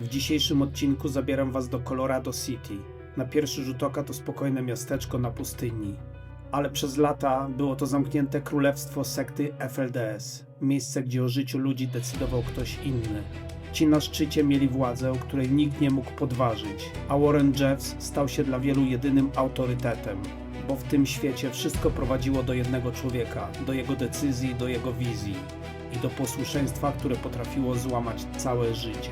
W dzisiejszym odcinku zabieram Was do Colorado City. Na pierwszy rzut oka to spokojne miasteczko na pustyni. Ale przez lata było to zamknięte królestwo sekty FLDS. Miejsce, gdzie o życiu ludzi decydował ktoś inny. Ci na szczycie mieli władzę, której nikt nie mógł podważyć, a Warren Jeffs stał się dla wielu jedynym autorytetem, bo w tym świecie wszystko prowadziło do jednego człowieka, do jego decyzji, do jego wizji i do posłuszeństwa, które potrafiło złamać całe życie.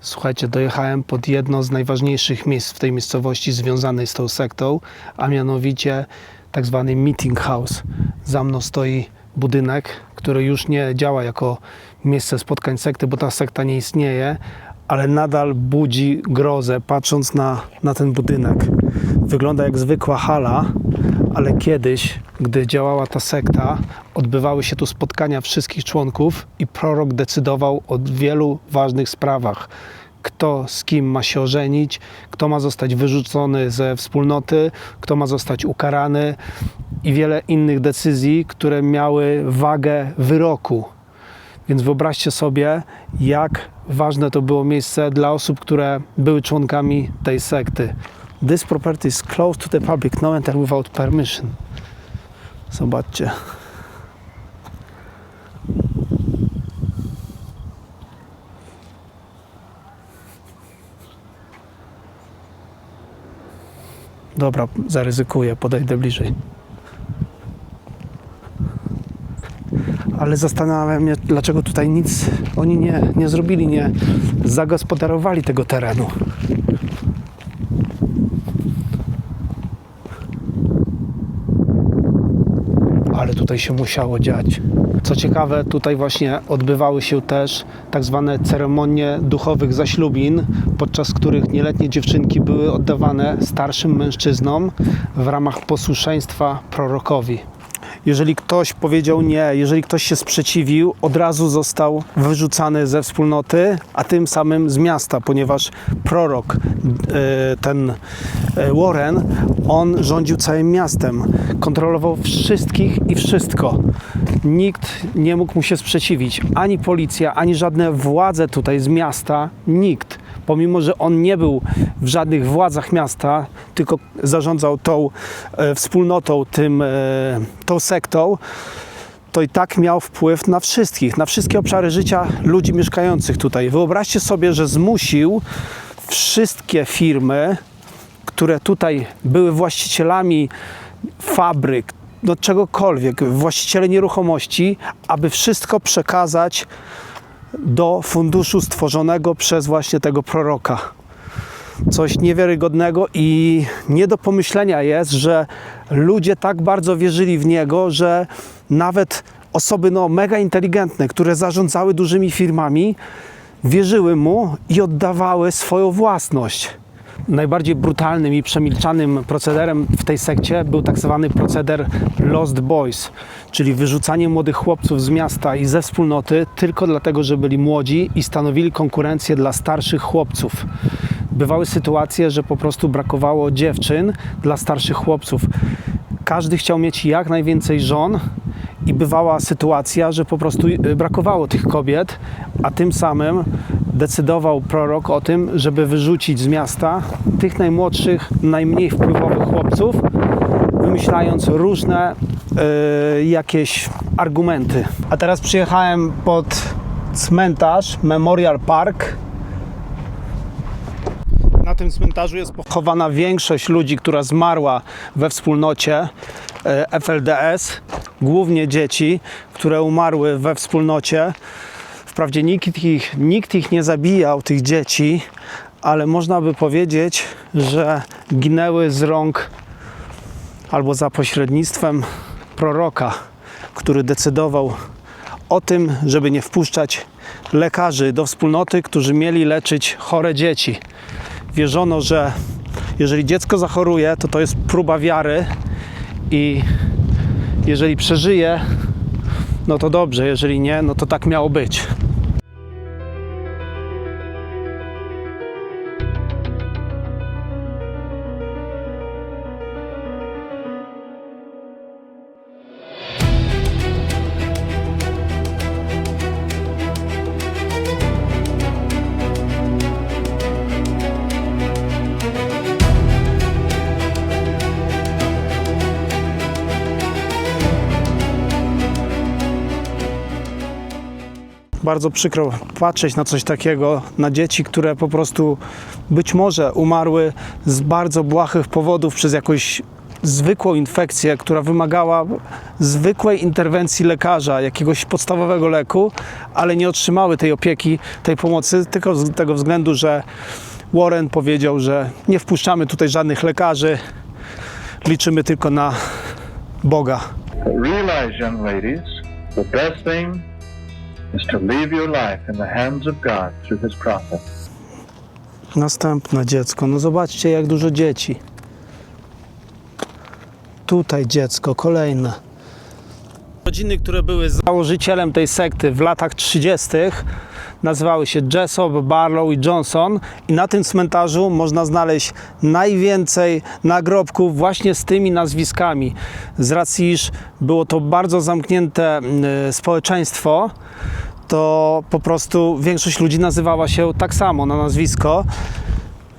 Słuchajcie, dojechałem pod jedno z najważniejszych miejsc w tej miejscowości związanej z tą sektą, a mianowicie tak zwany meeting house. Za mną stoi budynek, który już nie działa jako miejsce spotkań sekty, bo ta sekta nie istnieje, ale nadal budzi grozę patrząc na, na ten budynek. Wygląda jak zwykła hala, ale kiedyś, gdy działała ta sekta, odbywały się tu spotkania wszystkich członków i prorok decydował o wielu ważnych sprawach. Kto z kim ma się ożenić, kto ma zostać wyrzucony ze wspólnoty, kto ma zostać ukarany i wiele innych decyzji, które miały wagę wyroku. Więc wyobraźcie sobie, jak ważne to było miejsce dla osób, które były członkami tej sekty. This property is closed to the public, no enter without permission. Zobaczcie. Dobra, zaryzykuję, podejdę bliżej. Ale zastanawiam mnie, dlaczego tutaj nic oni nie, nie zrobili, nie zagospodarowali tego terenu. Ale tutaj się musiało dziać. Co ciekawe, tutaj właśnie odbywały się też tak zwane ceremonie duchowych zaślubin, podczas których nieletnie dziewczynki były oddawane starszym mężczyznom w ramach posłuszeństwa prorokowi. Jeżeli ktoś powiedział nie, jeżeli ktoś się sprzeciwił, od razu został wyrzucany ze wspólnoty, a tym samym z miasta, ponieważ prorok, e, ten e, Warren, on rządził całym miastem, kontrolował wszystkich i wszystko. Nikt nie mógł mu się sprzeciwić, ani policja, ani żadne władze tutaj z miasta, nikt pomimo że on nie był w żadnych władzach miasta, tylko zarządzał tą e, wspólnotą, tym, e, tą sektą, to i tak miał wpływ na wszystkich, na wszystkie obszary życia ludzi mieszkających tutaj. Wyobraźcie sobie, że zmusił wszystkie firmy, które tutaj były właścicielami fabryk, no czegokolwiek, właściciele nieruchomości, aby wszystko przekazać do funduszu stworzonego przez właśnie tego proroka. Coś niewiarygodnego i nie do pomyślenia jest, że ludzie tak bardzo wierzyli w niego, że nawet osoby no, mega inteligentne, które zarządzały dużymi firmami, wierzyły mu i oddawały swoją własność. Najbardziej brutalnym i przemilczanym procederem w tej sekcie był tak zwany proceder Lost Boys, czyli wyrzucanie młodych chłopców z miasta i ze wspólnoty tylko dlatego, że byli młodzi i stanowili konkurencję dla starszych chłopców. Bywały sytuacje, że po prostu brakowało dziewczyn dla starszych chłopców. Każdy chciał mieć jak najwięcej żon, i bywała sytuacja, że po prostu y, brakowało tych kobiet, a tym samym decydował prorok o tym, żeby wyrzucić z miasta tych najmłodszych, najmniej wpływowych chłopców, wymyślając różne y, jakieś argumenty. A teraz przyjechałem pod cmentarz Memorial Park. Tym cmentarzu jest pochowana większość ludzi, która zmarła we wspólnocie e, FLDS, głównie dzieci, które umarły we wspólnocie. Wprawdzie nikt ich, nikt ich nie zabijał, tych dzieci, ale można by powiedzieć, że ginęły z rąk albo za pośrednictwem proroka, który decydował o tym, żeby nie wpuszczać lekarzy do wspólnoty, którzy mieli leczyć chore dzieci. Wierzono, że jeżeli dziecko zachoruje, to to jest próba wiary i jeżeli przeżyje, no to dobrze, jeżeli nie, no to tak miało być. Bardzo przykro patrzeć na coś takiego, na dzieci, które po prostu być może umarły z bardzo błahych powodów przez jakąś zwykłą infekcję, która wymagała zwykłej interwencji lekarza, jakiegoś podstawowego leku, ale nie otrzymały tej opieki, tej pomocy, tylko z tego względu, że Warren powiedział, że nie wpuszczamy tutaj żadnych lekarzy, liczymy tylko na Boga. Realize, young ladies, the best thing is to leave your life in the hands of God through His prophet. Następne dziecko. No zobaczcie, jak dużo dzieci. Tutaj dziecko, kolejne. Rodziny, które były założycielem tej sekty w latach 30., nazywały się Jessop, Barlow i Johnson. I na tym cmentarzu można znaleźć najwięcej nagrobków właśnie z tymi nazwiskami. Z racji, iż było to bardzo zamknięte y, społeczeństwo, to po prostu większość ludzi nazywała się tak samo na nazwisko.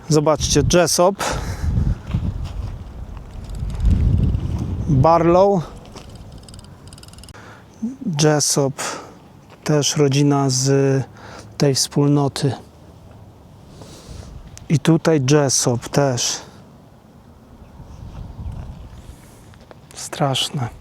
Zobaczcie, Jessop, Barlow, Jessop, też rodzina z tej wspólnoty. I tutaj Jessop też. Straszne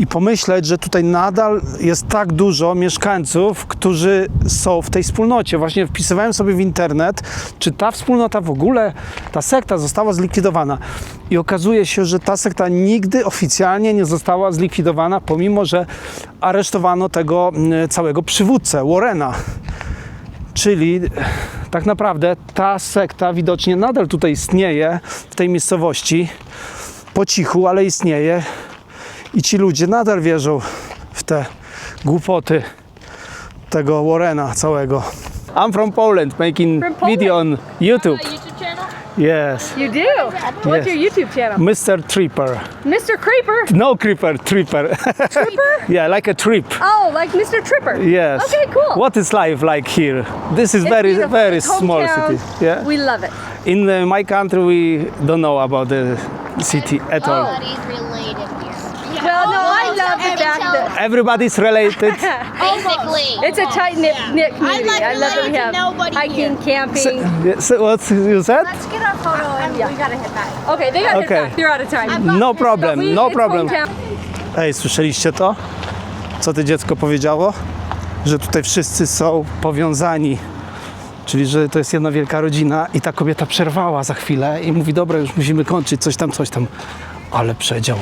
i pomyśleć, że tutaj nadal jest tak dużo mieszkańców, którzy są w tej wspólnocie. Właśnie wpisywałem sobie w internet, czy ta wspólnota w ogóle, ta sekta została zlikwidowana. I okazuje się, że ta sekta nigdy oficjalnie nie została zlikwidowana, pomimo że aresztowano tego mm, całego przywódcę, Warrena. Czyli tak naprawdę ta sekta widocznie nadal tutaj istnieje w tej miejscowości. Po cichu, ale istnieje. I ci ludzie nadal wierzą w te głupoty tego Warrena całego. I'm from Poland, making From Poland? video on YouTube. Uh, YouTube? Yes, You do? What's Yes. your YouTube channel? Mr. Tripper. Mr. Creeper? No creeper, tripper. Tripper? yeah, like a trip. Oh, like Mr. Tripper? Yes. Okay, cool. What is life like here? This is It's very, beautiful. very It's small hometown. city. Yeah. We love it. In uh, my country, we don't know about the city at all. Everybody's related here. Well, no, That Everybody's related. Basically. it's a tight knit knit community. not I love that we related to have nobody hiking, camping. Yes, what you said? Let's get our photo and we gotta hit that. Okay, they got to Okay. hit back. They're out of time. No problem, we- no it's problem. hometown. Ej, słyszeliście to? Co ty dziecko powiedziało? Że tutaj wszyscy są powiązani. Czyli, że to jest jedna wielka rodzina i ta kobieta przerwała za chwilę i mówi, dobra, już musimy kończyć, coś tam, coś tam. Ale przedział.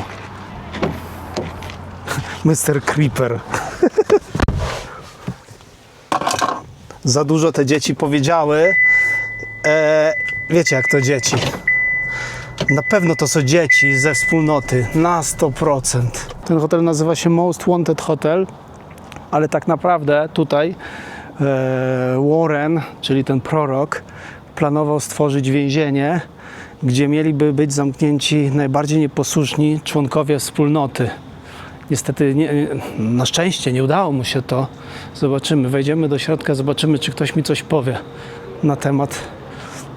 Mr. Creeper. za dużo te dzieci powiedziały. E, wiecie, jak to dzieci. Na pewno to są dzieci ze wspólnoty, na 100%. Ten hotel nazywa się Most Wanted Hotel, ale tak naprawdę tutaj e, Warren, czyli ten prorok, planował stworzyć więzienie, gdzie mieliby być zamknięci najbardziej nieposłuszni członkowie wspólnoty. Niestety, nie, na szczęście nie udało mu się to. Zobaczymy, wejdziemy do środka, zobaczymy, czy ktoś mi coś powie na temat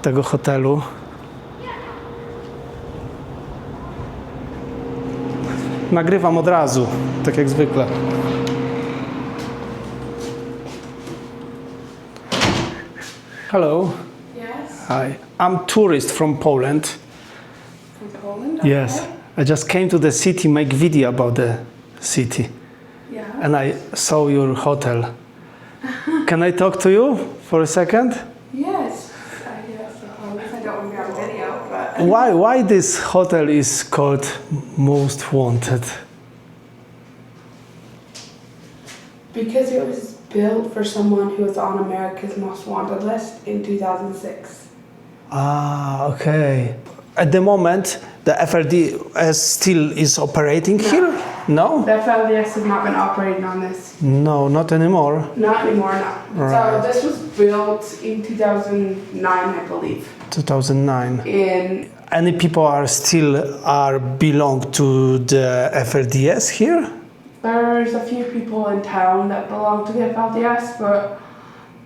tego hotelu. Nagrywam od razu, tak jak zwykle. Hello. Yes, Hi. I'm tourist from Poland. from Poland. Yes. I just came to the city make video about the city Yeah. and I saw your hotel. Can I talk to you for a second? Yes. I guess I don't want to be on video, but Why why this hotel is called Most Wanted? because it was built for someone who was on America's Most Wanted list in 2006. Ah, okay. At the moment, the FRD still is operating here? No? The FLDS has not been operating on this. No, not anymore. Not anymore, no. Right. So this was built in 2009, I believe. 2009. In Any people are still are belong to the FRDS here? there's a few people in town that belong to the FLDS, but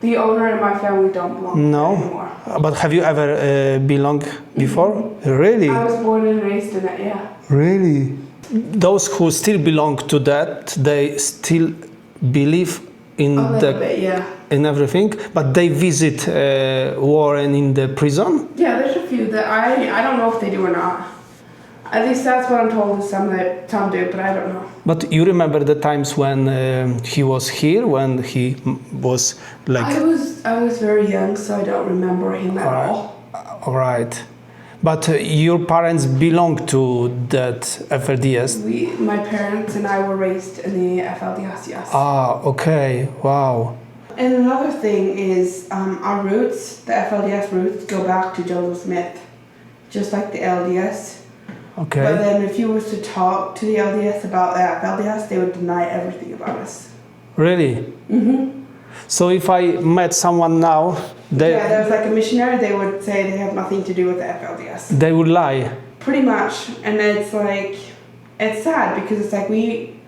the owner and my family don't belong No. anymore. But have you ever uh, belong before? Really? I was born and raised in it, yeah. Really? Those who still belong to that, they still believe in A the bit, yeah. in everything, but they visit uh, Warren in the prison. Yeah, there's a few that I I don't know if they do or not. At least that's what I'm told. Some that some do, but I don't know. But you remember the times when um, he was here, when he was like, I was I was very young, so I don't remember him at Alright. all. all right. But uh, your parents belong to that FLDS. We, my parents and I were raised in the FLDS, yes. Ah, okay. Wow. and another thing is um, our roots, the FLDS roots, go back to Joseph Smith, just like the LDS. Okay. But then if you was to talk to the LDS about the FLDS, they would deny everything about us. Really? hmm So if I met someone now, they yeah, there was like a missionary, they would say they have nothing to do with the FLDS. they would lie. Pretty much. And it's like, it's sad because it's like we,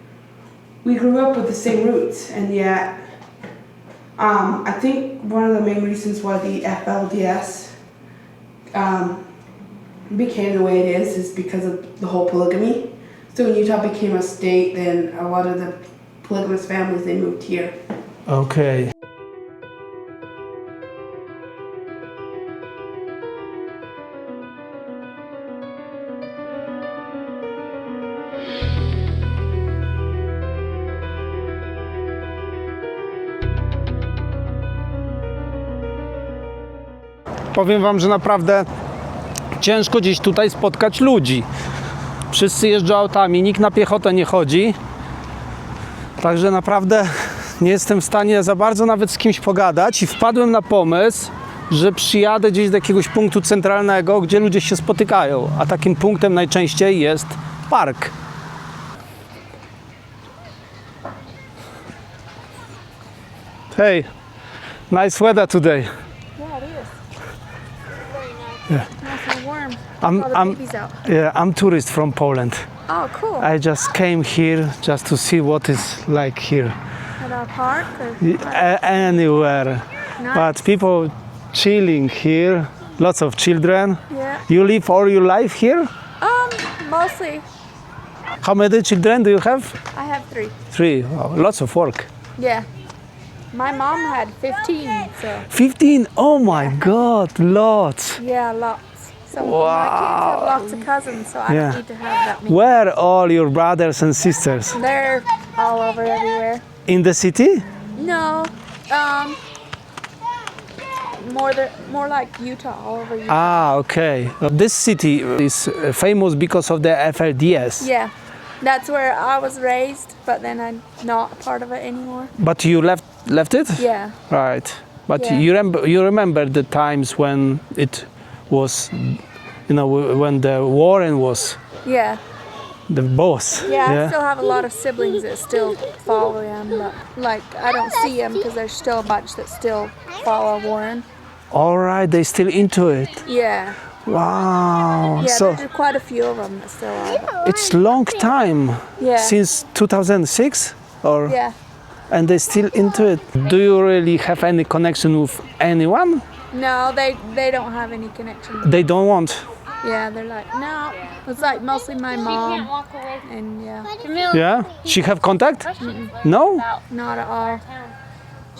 we grew up with the same roots and yet, um, I think one of the main reasons why the FLDS um, became the way it is is because of the whole polygamy. So when Utah became a state, then a lot of the polygamous families, they moved here. Okay. Powiem Wam, że naprawdę ciężko gdzieś tutaj spotkać ludzi. Wszyscy jeżdżą autami, nikt na piechotę nie chodzi. Także naprawdę nie jestem w stanie za bardzo nawet z kimś pogadać i wpadłem na pomysł, że przyjadę gdzieś do jakiegoś punktu centralnego, gdzie ludzie się spotykają, a takim punktem najczęściej jest park. Hey, nice weather today. Yeah, it is. Very nice. Nice and warm. I'm, All the I'm, babies out. yeah, I'm tourist from Poland. Oh, cool. I just came here just to see what is like here. At our park A- anywhere. Nice. But people chilling here, lots of children. yeah. You live all your life here? Um, mostly How many children do you have? I have three. Three. Wow, lots of work. Yeah. My mom had 15, so 15. Oh my God, lots. yeah, lots. So my kids have lots of cousins, so I don't need to have that many. Where are all your brothers and sisters? They're all over everywhere. In the city? No, um, more the more like Utah, all over Utah. Ah, okay. This city is uh, famous because of the FLDS. yeah, that's where I was raised, but then I'm not part of it anymore. But you left left it? Yeah, Right. But Yeah. you remember you remember the times when it was you know when the Warren was yeah, the boss. yeah. I still have a lot of siblings that still follow him, but like I don't see them because there's still a bunch that still follow Warren. All right, they still into it. Yeah, Wow. yeah. so there's quite a few of them that still are. it's long time Yeah, since 2006 or yeah. and they still into it. Do you really have any connection with anyone? No, they they don't have any connection. They don't want. Yeah, they're like no. It's like mostly my Can't mom, walk away. and yeah, Yeah? She have contact? No? not at all.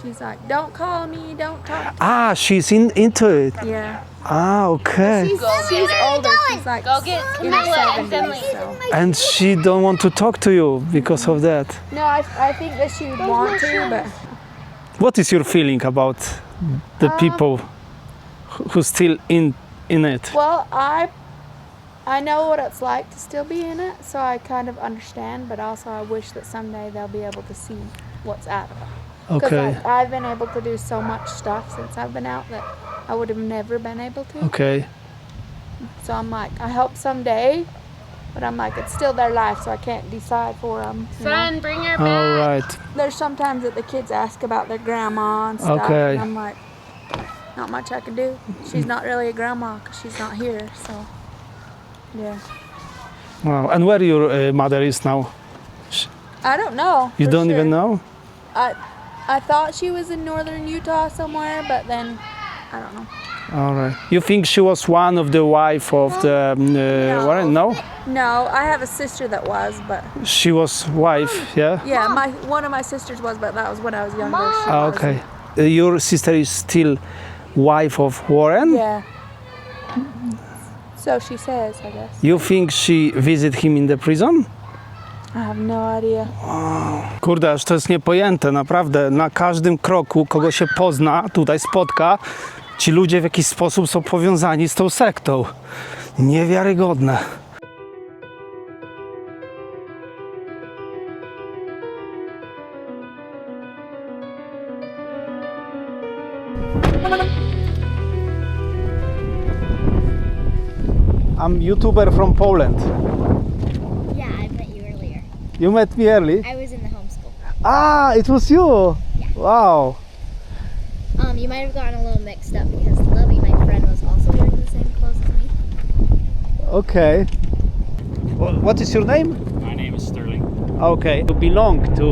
She's like, don't call me, don't talk. Ah, she's in into it. Yeah, Ah, okay. she's older. She's like Go get in her Camilla and seventies. Finley. So And she don't want to talk to you because of that. no, I, I think that she would want to, but What is your feeling about the people who who still in in it? well, I I know what it's like to still be in it, so I kind of understand. But also, I wish that someday they'll be able to see what's out of it. Because Okay. like, I've been able to do so much stuff since I've been out that I would have never been able to. Okay. So I'm like, I hope someday, but I'm like, it's still their life, so I can't decide for them. Son, bring her back. right. There's sometimes that the kids ask about their grandma and stuff, Okay. and I'm like, not much I can do. She's not really a grandma because she's not here. So, yeah, Wow. And where your uh, mother is now? I don't know. You don't even know? I I thought she was in northern Utah somewhere, but then I don't know. All right. You think she was one of the wife of the um, uh, Warren? No, No, I have a sister that was, but she was wife. Yeah. yeah, my one of my sisters was, but that was when I was younger. She Ah, wasn't. okay. Uh, your sister is still wife of Warren. Yeah. So she says, I guess. You think she visit him in the prison? I. Kurde, aż to jest niepojęte, naprawdę. Na każdym kroku, kogo się pozna, tutaj spotka, ci ludzie w jakiś sposób są powiązani z tą sektą. Niewiarygodne. I'm YouTuber from Poland. You met me early? I was in the homeschool. Ah, it was you. Yeah. Wow. Um, you might have gotten a little mixed up because Lovey, my friend, was also wearing the same clothes as me. Okay. Wh- What is your name? My name is Sterling. Okay. You belong to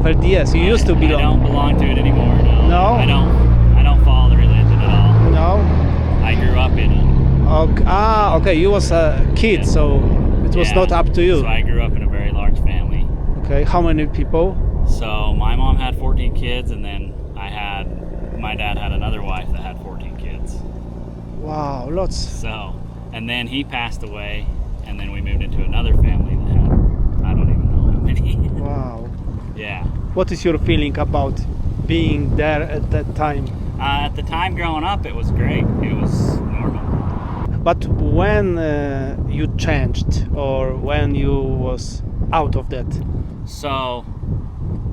FLDS. You used to belong. I belong. don't belong to it anymore. No. No? I don't. I don't follow the religion at all. No. I grew up in it. Okay. Ah, okay. You was a kid, so it was Yeah. not up to you. So I grew up in a very large family. Okay. How many people? So my mom had 14 kids, and then I had my dad had another wife that had 14 kids. Wow, lots. So, and then he passed away, and then we moved into another family that had I don't even know how many. Wow. yeah. What is your feeling about being there at that time? Uh, at the time growing up, it was great. It was normal. But when uh, you changed or when you was out of that? So,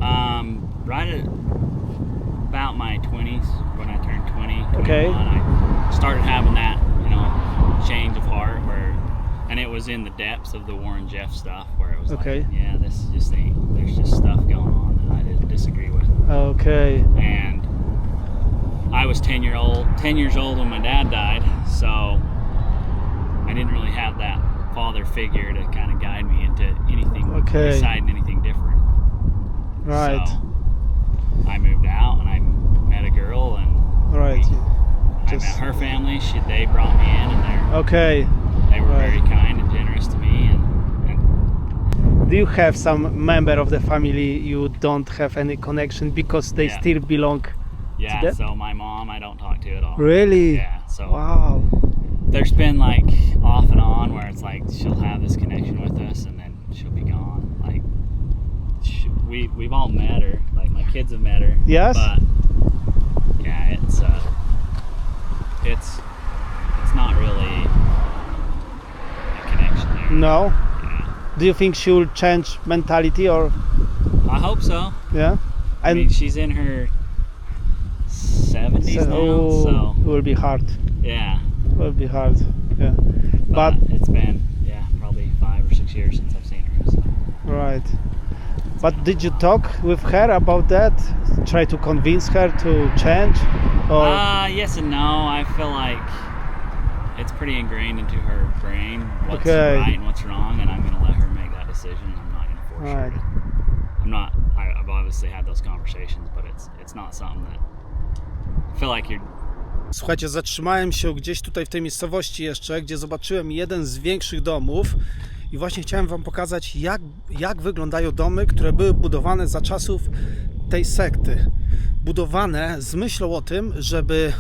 um, right at about my 20s, when I turned 20, 21, Okay. I started having that, you know, change of heart where, and it was in the depths of the Warren Jeff stuff where it was Okay. like, yeah, this just ain't, there's just stuff going on that I didn't disagree with. Okay. And I was 10 year old, 10 years old when my dad died, so I didn't really have that father figure to kind of guide me into anything, Okay. deciding anything. Right. So I moved out and I met a girl and Right. I Just- met her family. She they brought me in and they Okay. they were right. very kind and generous to me and, and Do you have some member of the family you don't have any connection because they Yeah. still belong? yeah. So my mom I don't talk to at all. Really? Yeah. So Wow. there's been like off and on where it's like she'll have this connection with us and then she'll be gone. Like sh we we've all met her. Like my kids have met her. Yes? But yeah, it's uh, it's it's not really a connection there. No. Yeah. Do you think she will change mentality or I hope so. yeah? I mean, she's in her 70s so, now, so it will be hard. yeah. It will be hard. Yeah. But, But it's been yeah probably five or six years since I've seen her. So. right. But did you talk with her about that? Try to convince her to change? Or Uh, yes and no. I feel like it's pretty ingrained into her brain what's Okay. right and what's wrong, and I'm going to let her make that decision. I'm not going to force Right. her. I'm not. I, I've obviously had those conversations, but it's it's not something that I feel like you're. Słuchajcie, zatrzymałem się gdzieś tutaj w tej miejscowości jeszcze, gdzie zobaczyłem jeden z większych domów i właśnie chciałem Wam pokazać, jak, jak wyglądają domy, które były budowane za czasów tej sekty. Budowane z myślą o tym, żeby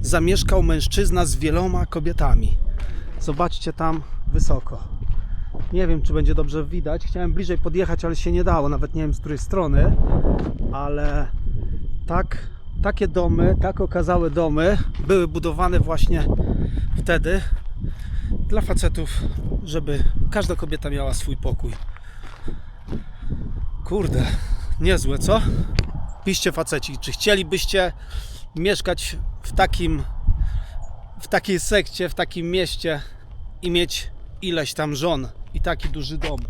zamieszkał mężczyzna z wieloma kobietami. Zobaczcie tam wysoko. Nie wiem, czy będzie dobrze widać. Chciałem bliżej podjechać, ale się nie dało. Nawet nie wiem, z której strony. Ale tak, takie domy, tak okazałe domy były budowane właśnie wtedy dla facetów, żeby każda kobieta miała swój pokój. Kurde, niezłe, co? Piszcie faceci, czy chcielibyście mieszkać w takim w takiej sekcie, w takim mieście i mieć ileś tam żon i taki duży dom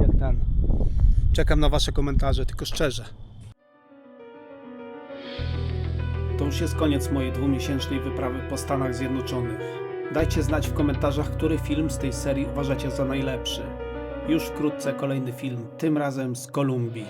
jak ten. Czekam na wasze komentarze, tylko szczerze. To już jest koniec mojej dwumiesięcznej wyprawy po Stanach Zjednoczonych. Dajcie znać w komentarzach, który film z tej serii uważacie za najlepszy. Już wkrótce kolejny film, tym razem z Kolumbii.